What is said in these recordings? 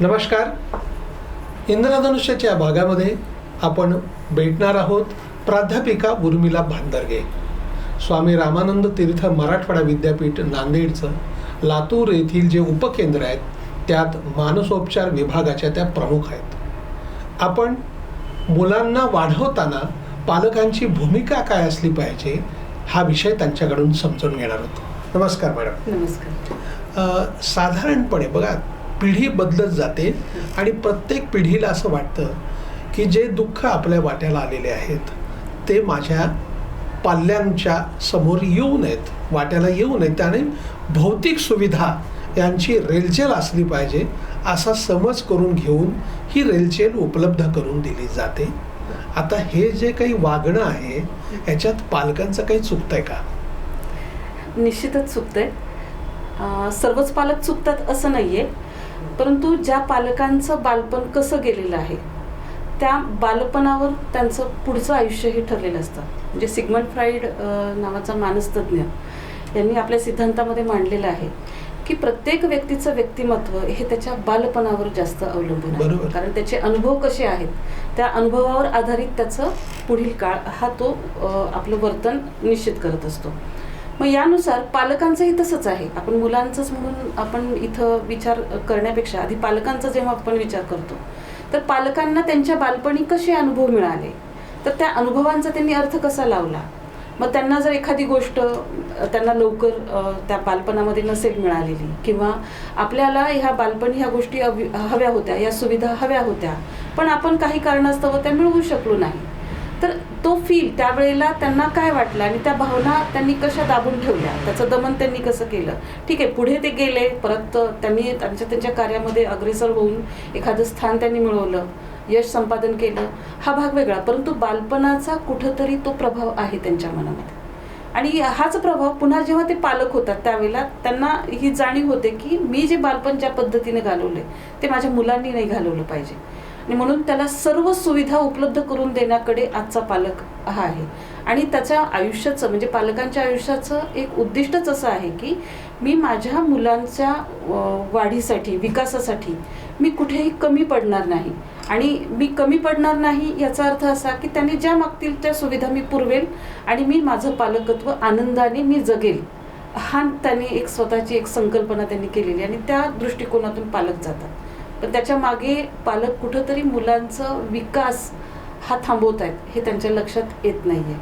नमस्कार. इंद्रधनुष्याच्या भागामध्ये आपण भेटणार आहोत प्राध्यापिका उर्मिला भांदरगे. स्वामी रामानंद तीर्थ मराठवाडा विद्यापीठ नांदेडचं लातूर येथील जे उपकेंद्र आहेत त्यात मानसोपचार विभागाच्या त्या प्रमुख आहेत. आपण मुलांना वाढवताना पालकांची भूमिका काय असली पाहिजे हा विषय त्यांच्याकडून समजून घेणार आहोत. नमस्कार मॅडम. नमस्कार. साधारणपणे बघा पिढी बदलत जाते आणि प्रत्येक पिढीला असं वाटतं की जे दुःख आपल्या वाट्याला आलेले आहेत ते माझ्या पाल्यांच्या समोर येऊ नयेत वाट्याला येऊ नयेत. त्याने भौतिक सुविधा यांची रेलचेल असली पाहिजे असा समज करून घेऊन ही रेलचेल उपलब्ध करून दिली जाते. आता हे जे काही वागणं आहे याच्यात पालकांचं काही चुकतंय का? निश्चितच चुकतंय. सर्वच पालक चुकतात असं नाही आहे परंतु ज्या पालकांचं बालपण कसं गेलेलं आहे त्या बालपणावर त्यांचं पुढचं आयुष्य हे ठरलेलं असतं. म्हणजे सिगमंड फ्राईड नावाचा मानसतज्ञ यांनी आपल्या सिद्धांतामध्ये मांडलेलं आहे की प्रत्येक व्यक्तीचं व्यक्तिमत्व हे त्याच्या बालपणावर जास्त अवलंबून. आहे. कारण त्याचे अनुभव कसे आहेत त्या अनुभवावर आधारित त्याचं पुढील काळ हा तो आपलं वर्तन निश्चित करत असतो. मग यानुसार पालकांचंही तसंच आहे. आपण मुलांचंच म्हणून आपण इथं विचार करण्यापेक्षा आधी पालकांचा जेव्हा आपण विचार करतो तर पालकांना त्यांच्या बालपणी कसे अनुभव मिळाले? तर त्या अनुभवांचा त्यांनी अर्थ कसा लावला? मग त्यांना जर एखादी गोष्ट त्यांना लवकर त्या बालपणामध्ये नसेल मिळालेली किंवा आपल्याला ह्या बालपणी ह्या गोष्टी हव्या होत्या या सुविधा हव्या होत्या पण आपण काही कारणास्तव त्या मिळवू शकलो नाही तर तो फील त्यावेळेला त्यांना काय वाटलं आणि त्या भावना त्यांनी कशा दाबून ठेवल्या? त्याचं दमन त्यांनी कसं केलं? ठीक आहे पुढे ते गेले परत त्यांनी त्यांच्या त्यांच्या कार्यामध्ये अग्रेसर होऊन एखादं स्थान त्यांनी मिळवलं यश संपादन केलं हा भाग वेगळा. परंतु बालपणाचा कुठंतरी तो प्रभाव आहे त्यांच्या मनामध्ये. आणि हाच प्रभाव पुन्हा जेव्हा ते पालक होतात त्यावेळेला त्यांना ही जाणीव होते की मी जे बालपण ज्या पद्धतीने घालवले ते माझ्या मुलांनी नाही घालवलं पाहिजे. आणि म्हणून त्याला सर्व सुविधा उपलब्ध करून देण्याकडे आजचा पालक हा आहे. आणि त्याच्या आयुष्याचं म्हणजे पालकांच्या आयुष्याचं एक उद्दिष्टच असं आहे की मी माझ्या मुलांच्या वाढीसाठी विकासासाठी मी कुठेही कमी पडणार नाही. आणि मी कमी पडणार नाही याचा अर्थ असा की त्यांनी ज्या मागतील त्या सुविधा मी पुरवेल आणि मी माझं पालकत्व आनंदाने मी जगेल. हा त्यांनी एक स्वतःची एक संकल्पना त्यांनी केलेली आणि त्या दृष्टिकोनातून पालक जातात. पण त्याच्यामागे पालक कुठंतरी मुलांचं विकास हा थांबवत आहेत हे त्यांच्या लक्षात येत नाहीये.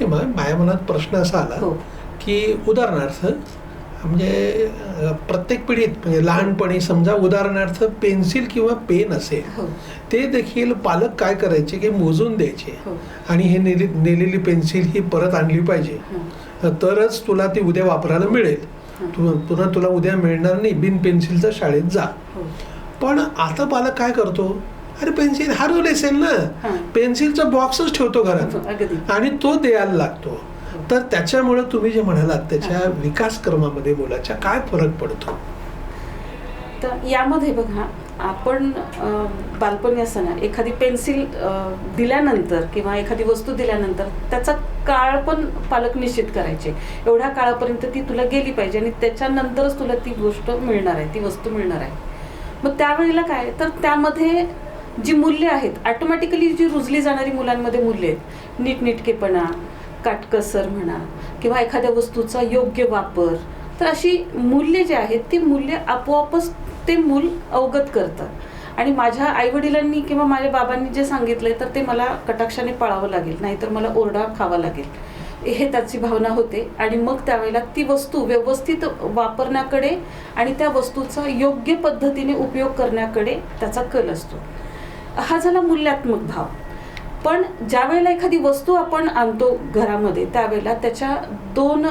हे मग माझ्या मनात प्रश्न असा आला हो. की उदाहरणार्थ म्हणजे प्रत्येक पिढीत म्हणजे लहानपणी समजा उदाहरणार्थ पेन्सिल किंवा पेन असेल हो. ते देखील पालक काय करायचे की मोजून द्यायचे. हो. आणि हे नेली नेलेली पेन्सिल ही परत आणली पाहिजे. हं, तरच तुला ती उद्या वापरायला मिळेल. तु पुन्हा तुला उद्या मिळणार नाही. बिन पेन्सिलचा शाळेत जा. पण आता पालक काय करतो? अरे पेन्सिल हरवली असेल ना? हां. पेन्सिलचा बॉक्सच ठेवतो घरात. अगदी. आणि तो द्यायला लागतो. तर त्याच्यामुळे तुम्ही जे म्हणालात त्याच्या विकास क्रमामध्ये मुलाच्या काय फरक पडतो? तर यामध्ये बघा आपण बालपणी असताना एखादी पेन्सिल दिल्यानंतर किंवा एखादी वस्तू दिल्यानंतर त्याचा काळ पण पालक निश्चित करायचे. एवढ्या काळापर्यंत ती तुला गेली पाहिजे आणि त्याच्यानंतरच तुला ती गोष्ट मिळणार आहे ती वस्तू मिळणार आहे. मग त्यावेळेला काय? तर त्यामध्ये जी मूल्य आहेत ऑटोमॅटिकली जी रुजली जाणारी मुलांमध्ये मूल्य आहेत. नीटनेटकेपणा काटकसर म्हणा किंवा एखाद्या वस्तूचा योग्य वापर. तर अशी मूल्य जे आहेत ती मूल्य आपोआपच ते मूल अवगत करतं आणि माझ्या आईवडिलांनी किंवा माझ्या बाबांनी जे सांगितलंय तर ते मला कटाक्षाने पाळावं लागेल नाहीतर मला ओरडा खावा लागेल. हे त्याची भावना होते. आणि मग त्यावेळेला ती वस्तू व्यवस्थित वापरण्याकडे आणि त्या वस्तूचा योग्य पद्धतीने उपयोग करण्याकडे त्याचा कल असतो. हा झाला मूल्यात्मक भाव. पण ज्या वेळेला एखादी वस्तू आपण आणतो घरामध्ये त्यावेळेला त्याच्या दोन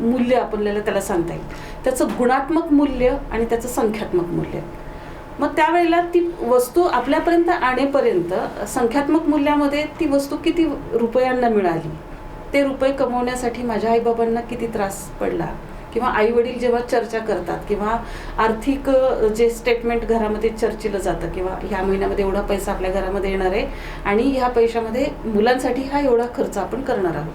मूल्य आपल्याला त्याला सांगता येईल. त्याचं गुणात्मक मूल्य आणि त्याचं संख्यात्मक मूल्य. मग त्यावेळेला ती वस्तू आपल्यापर्यंत आणेपर्यंत संख्यात्मक मूल्यामध्ये ती वस्तू किती रुपयांना मिळाली? ते रुपये कमवण्यासाठी माझ्या आईबाबांना किती त्रास पडला. किंवा आई वडील जेव्हा चर्चा करतात किंवा आर्थिक जे स्टेटमेंट घरामध्ये चर्चेलं जातं किंवा ह्या महिन्यामध्ये एवढा पैसा आपल्या घरामध्ये येणार आहे आणि ह्या पैशामध्ये मुलांसाठी हा एवढा खर्च आपण करणार आहोत.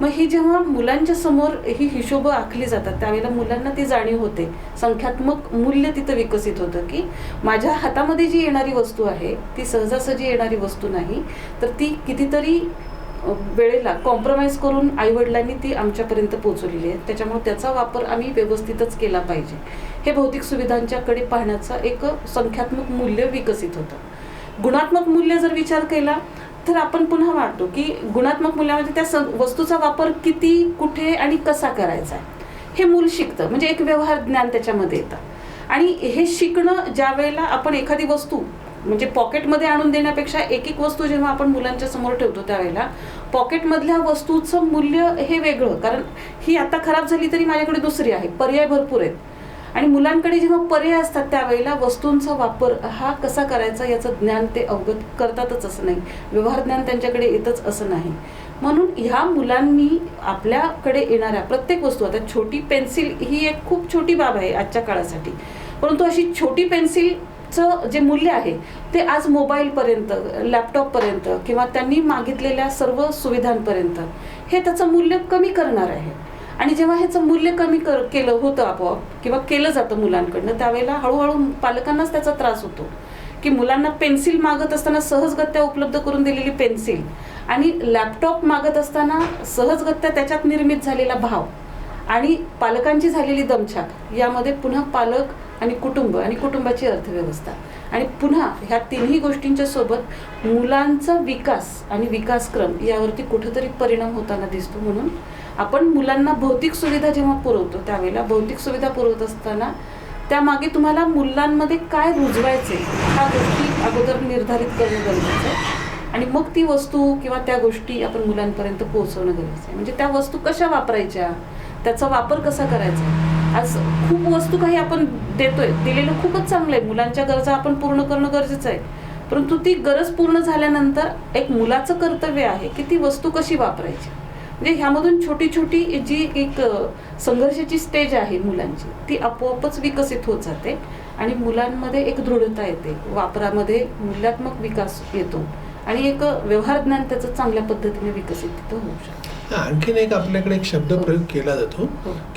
मग ही जेव्हा मुलांच्या समोर ही हिशोबं आखली जातात त्यावेळेला मुलांना ती जाणीव होते. संख्यात्मक मूल्य तिथं विकसित होतं की माझ्या हातामध्ये जी येणारी वस्तू आहे ती सहजासहजी येणारी वस्तू नाही तर ती कितीतरी वेळेला कॉम्प्रोमाइज करून आईवडिलांनी ती आमच्यापर्यंत पोहोचवलेली आहे. त्याच्यामुळे त्याचा वापर आम्ही व्यवस्थितच केला पाहिजे. हे भौतिक सुविधांच्याकडे पाहण्याचं एक संख्यात्मक मूल्य विकसित होतं. गुणात्मक मूल्य जर विचार केला तर आपण पुन्हा वाटतो की गुणात्मक मूल्यामध्ये त्या स वस्तूचा वापर किती कुठे आणि कसा करायचा आहे. हे मूल शिकतं. म्हणजे एक व्यवहार ज्ञान त्याच्यामध्ये येतं. आणि हे शिकणं ज्या वेळेला आपण एखादी वस्तू म्हणजे पॉकेटमध्ये आणून देण्यापेक्षा एक एक वस्तू जेव्हा आपण मुलांच्या समोर ठेवतो त्यावेळेला पॉकेटमधल्या वस्तूचं मूल्य हे वेगळं. कारण ही आता खराब झाली तरी माझ्याकडे दुसरी आहे. पर्याय भरपूर आहेत. आणि मुलांकडे जेव्हा पर्याय असतात त्यावेळेला वस्तूंचा वापर हा कसा करायचा याचं ज्ञान ते अवगत करतातच असं नाही. व्यवहार ज्ञान त्यांच्याकडे येतच असं नाही. म्हणून ह्या मुलांनी आपल्याकडे येणाऱ्या प्रत्येक वस्तू आता छोटी पेन्सिल ही एक खूप छोटी बाब आहे आजच्या काळासाठी. परंतु अशी छोटी पेन्सिल चं जे मूल्य आहे ते आज मोबाईलपर्यंत लॅपटॉपपर्यंत किंवा त्यांनी मागितलेल्या सर्व सुविधांपर्यंत हे त्याचं मूल्य कमी करणार आहे. आणि जेव्हा ह्याचं मूल्य कमी कर केलं होतं आपोआप किंवा केलं जातं मुलांकडनं त्यावेळेला हळूहळू पालकांनाच त्याचा त्रास होतो. की मुलांना पेन्सिल मागत असताना सहजगत्या उपलब्ध करून दिलेली पेन्सिल आणि लॅपटॉप मागत असताना सहजगत्या त्याच्यात निर्मित झालेला भाव आणि पालकांची झालेली दमछाक यामध्ये पुन्हा पालक आणि कुटुंब आणि कुटुंबाची अर्थव्यवस्था. आणि पुन्हा ह्या तिन्ही गोष्टींच्या सोबत मुलांचा विकास आणि विकासक्रम यावरती कुठंतरी परिणाम होताना दिसतो म्हणून आपण मुलांना भौतिक सुविधा जेव्हा पुरवतो त्यावेळेला भौतिक सुविधा पुरवत असताना त्यामागे तुम्हाला मुलांमध्ये काय रुजवायचे ह्या गोष्टी अगोदर निर्धारित करणं गरजेचं आहे. आणि मग ती वस्तू किंवा त्या गोष्टी आपण मुलांपर्यंत पोहोचवणं गरजेचं आहे. म्हणजे त्या वस्तू कशा वापरायच्या त्याचा वापर कसा करायचा? आज खूप वस्तू काही आपण देतोय. दिलेलं खूपच चांगलं आहे. मुलांच्या गरजा आपण पूर्ण करणं गरजेचं आहे. परंतु ती गरज पूर्ण झाल्यानंतर एक मुलाचं कर्तव्य आहे की ती वस्तू कशी वापरायची? म्हणजे ह्यामधून छोटी छोटी जी एक संघर्षाची स्टेज आहे मुलांची ती आपोआपच विकसित होत जाते आणि मुलांमध्ये एक दृढता येते. वापरामध्ये मूल्यात्मक विकास येतो आणि एक व्यवहार ज्ञान त्याचं चांगल्या पद्धतीने विकसित तिथं होऊ शकतं. आणखीन एक आपल्याकडे एक शब्दप्रयोग केला जातो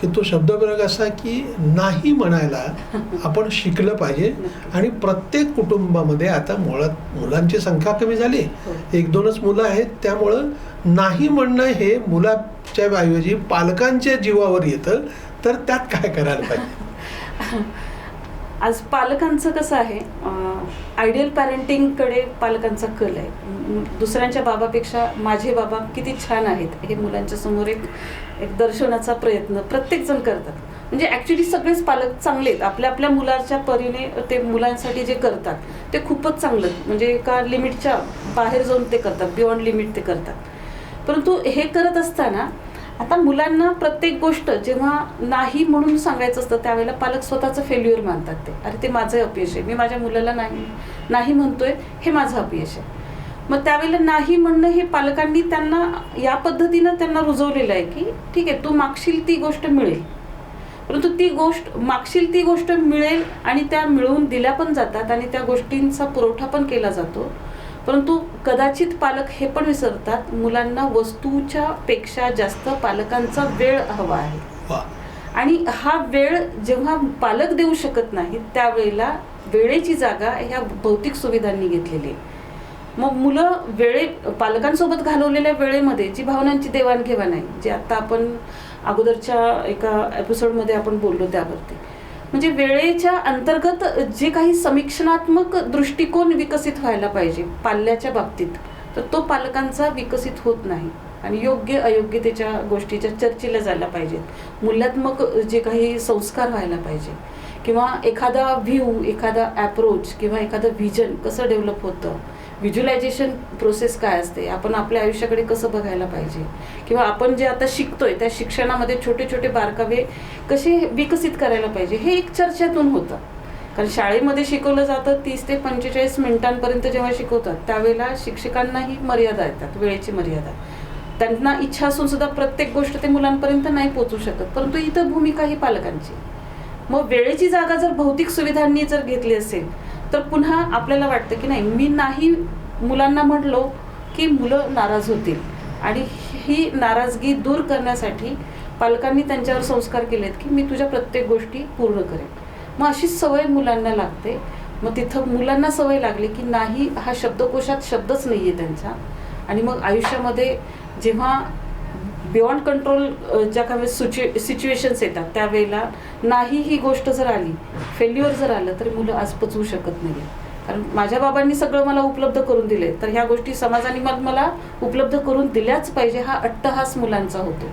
की तो शब्दप्रयोग असा की नाही म्हणायला आपण शिकलं पाहिजे आणि प्रत्येक कुटुंबामध्ये आता मुळात मुलांची संख्या कमी झाली. एक दोनच मुलं आहेत त्यामुळं नाही म्हणणं हे मुलाच्या ऐवजी पालकांच्या जीवावर येतं तर त्यात काय करायला पाहिजे? आज पालकांचं कसं आहे? आयडियल पॅरेंटिंगकडे पालकांचा कल आहे. दुसऱ्यांच्या बाबापेक्षा माझे बाबा किती छान आहेत हे मुलांच्या समोर एक एक दर्शवण्याचा प्रयत्न प्रत्येकजण करतात. म्हणजे ॲक्च्युली सगळेच पालक चांगले आहेत. आपल्या आपल्या मुलाच्या परीने ते मुलांसाठी जे करतात ते खूपच चांगलं म्हणजे एका लिमिटच्या बाहेर जाऊन ते करतात बियॉन्ड लिमिट ते करतात. परंतु हे करत असताना आता मुलांना प्रत्येक गोष्ट जेव्हा नाही म्हणून सांगायचं असतं त्यावेळेला पालक स्वतःचं फेल्युअर मानतात ते. अरे ते माझं अपयश आहे. मी माझ्या मुलाला नाही नाही म्हणतोय हे माझं अपयश आहे. मग त्यावेळेला नाही म्हणणं हे पालकांनी त्यांना या पद्धतीनं त्यांना रुजवलेलं आहे की ठीक आहे तू मागशील ती गोष्ट मिळेल. परंतु ती गोष्ट मागशील ती गोष्ट मिळेल आणि त्या मिळवून दिल्या पण जातात आणि त्या गोष्टींचा पुरवठा पण केला जातो. परंतु कदाचित पालक हे पण विसरतात मुलांना वस्तूच्या पेक्षा जास्त पालकांचा वेळ हवा आहे. आणि हा वेळ जेव्हा पालक देऊ शकत नाहीत त्यावेळेला वेळेची जागा ह्या भौतिक सुविधांनी घेतलेली आहे. मग मुलं वेळे पालकांसोबत घालवलेल्या वेळेमध्ये जी भावनांची देवाणघेवाण आहे जी आता आपण अगोदरच्या एका एपिसोडमध्ये आपण बोललो त्यावरती म्हणजे वेळेच्या अंतर्गत जे काही समीक्षणात्मक दृष्टिकोन विकसित व्हायला पाहिजे पाल्याच्या बाबतीत तर तो पालकांचा विकसित होत नाही. आणि योग्य अयोग्यतेच्या गोष्टीच्या चर्चेला जायला पाहिजेत. मूल्यात्मक जे काही संस्कार व्हायला पाहिजे. किंवा एखादा व्ह्यू एखादा ॲप्रोच किंवा एखादं व्हिजन कसं डेव्हलप होतं? व्हिज्युलायझेशन प्रोसेस काय असते? आपण आपल्या आयुष्याकडे कसं बघायला पाहिजे? किंवा आपण जे आता शिकतोय त्या शिक्षणामध्ये छोटे छोटे बारकावे कसे विकसित करायला पाहिजे? हे एक चर्चेतून होतं. कारण शाळेमध्ये शिकवलं जातं तीस ते पंचेचाळीस मिनिटांपर्यंत जेव्हा शिकवतात त्यावेळेला शिक्षकांनाही मर्यादा येतात वेळेची मर्यादा. त्यांना इच्छा असून सुद्धा प्रत्येक गोष्ट ते मुलांपर्यंत नाही पोचू शकत. परंतु इथं भूमिका ही पालकांची. मग वेळेची जागा जर भौतिक सुविधांनी जर घेतली असेल तर पुन्हा आपल्याला वाटतं की नाही मी नाही मुलांना म्हटलो की मुलं नाराज होतील. आणि ही नाराजगी दूर करण्यासाठी पालकांनी त्यांच्यावर संस्कार केलेत की मी तुझ्या प्रत्येक गोष्टी पूर्ण करेन. मग अशी सवय मुलांना लागते. मग तिथं मुलांना सवय लागली की नाही हा शब्दकोशात शब्दच नाही आहे त्यांचा. आणि मग आयुष्यामध्ये जेव्हा बियॉन्ड कंट्रोल ज्या काही सिच्युए सिच्युएशन्स येतात त्यावेळेला नाही ही गोष्ट जर आली फेल्युअर जर आलं तर मुलं आज पचवू शकत नाही कारण माझ्या बाबांनी सगळं मला उपलब्ध करून दिले तर ह्या गोष्टी समाजाने मग मला उपलब्ध करून दिल्याच पाहिजे हा अट्टहास मुलांचा होतो.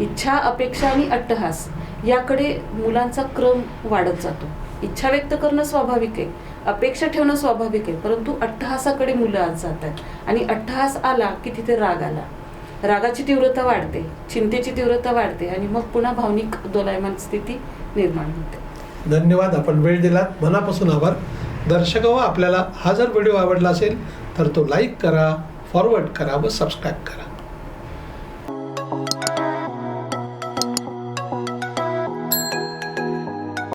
इच्छा अपेक्षा आणि अट्टहास याकडे मुलांचा क्रम वाढत जातो. इच्छा व्यक्त करणं स्वाभाविक आहे अपेक्षा ठेवणं स्वाभाविक आहे परंतु अट्टहासाकडे मुलं आज जातात आणि अट्टहास आला की तिथे राग आला. रागाची तीव्रता वाढते चिंतेची तीव्रता वाढते आणि मग पुन्हा भावनिक दोलायमान स्थिती निर्माण होते. धन्यवाद आपण वेळ दिलात. मनापासून आभार. दर्शक आपल्याला हा जर व्हिडिओ आवडला असेल तर तो लाईक करा फॉरवर्ड करा व सबस्क्राईब करा.